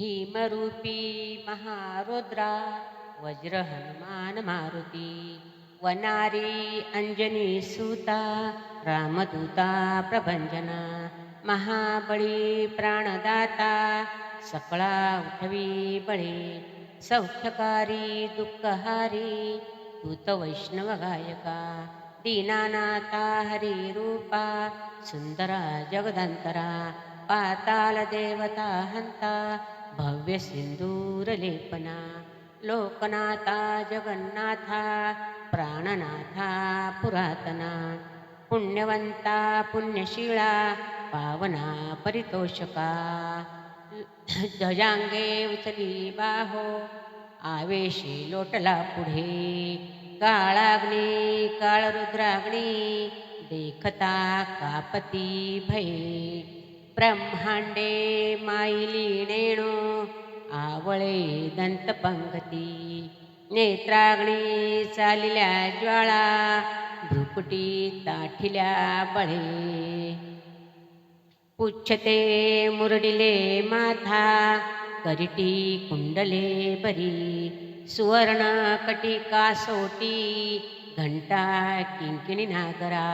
भीमरूपी महारुद्रा वज्र हनुमान मारुती वनारी अंजनी सुता रामदूता प्रभंजना महाबळी प्राणदाता सकळा उठवी बळी सौख्यकारी दुःखहारी दूत वैष्णव गायका दीनानाथा हरी रूपा सुंदरा जगदंतरा पाताल देवता हंता भव्य सिंदूरलेपना लोकनाथा जगन्नाथा प्राणनाथा पुरातना पुण्यवंता पुण्यशिळा पावना परितोषका ध्वजांगे उचली बाहो आवेशी लोटला पुढे काळाग्नी काळरुद्राग्नी देखता कापती भये. ब्रह्मांडे माईली नेणू आवळे दंतपंगती नेत्राग्नी चालिल्या ज्वाळा भ्रुकुटी ताठिल्या बळे पुच्छते मुरडिले माथा करिटी कुंडले बरी सुवर्ण कटिका सोटी घंटा किंकिणी नागरा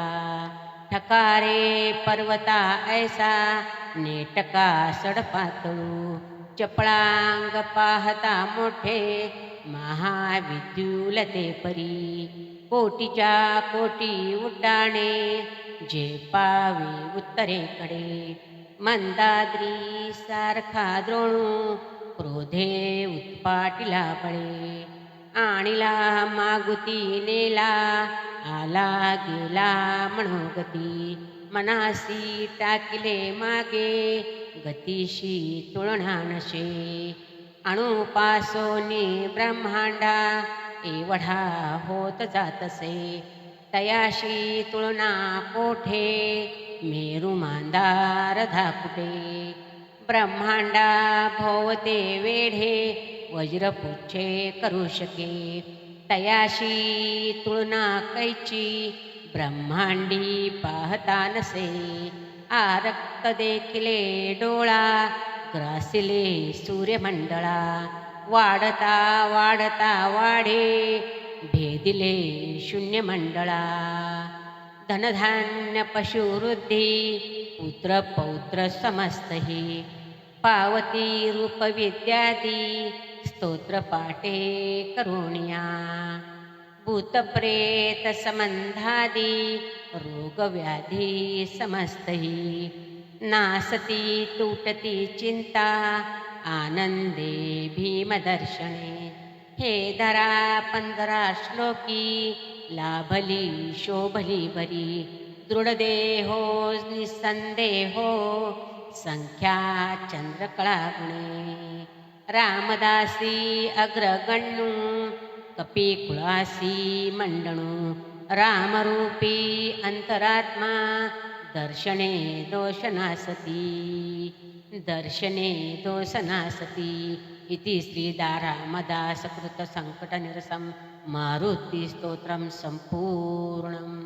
ठकारे पर्वता ऐसा नेटका सडपातळू. चपळांग पाहता मोठे महाविद्युलते परी. कोटीच्या कोटी उड्डाणे जे पावे उत्तरेकडे. मंदाद्री सारखा द्रोणू क्रोधे उत्पाटिला बळे. आणिला मागुती नेला आला गेला मनोगती. मनासी टाकिले मागे गतीशी तुळणा नशे. अणुपासोनी ब्रह्मांडा एवढा होत जातसे. तयाशी तुळना कोठे? मेरू मांदार धाकुटे. ब्रह्मांडा भोवते वेढे वज्रपुच्छे करू शके. तयाशी तुळना कैची ब्रह्मांडी पाहता नसे. आरक्त देखिले डोळा ग्रासिले सूर्यमंडळा. वाढता वाढता वाढे भेदिले शून्यमंडळा. धनधान्य पशुवृद्धी पुत्र पौत्र समस्त ही पावती रूपविद्यादी स्तोत्रपाठे करुण्या भूतप्रेत संबंधादी रोगव्याधी समस्तही नासती तुटती चिंता आनंदे भीमदर्शने हे धरा पंधरा श्लोकी लाभली शोभली बरी दृढदेहो રામદાસી અગ્રગણનું કપી કુળાસી મંડણું. રામરૂપી અંતરાત્મા, દર્શને દોષનાસતી દર્શને દોષનાસતી ઇતિ શ્રીદારામદાસકૃત સંકટનિરસમ મારુતિ સ્તોત્રમ સંપૂર્ણમ.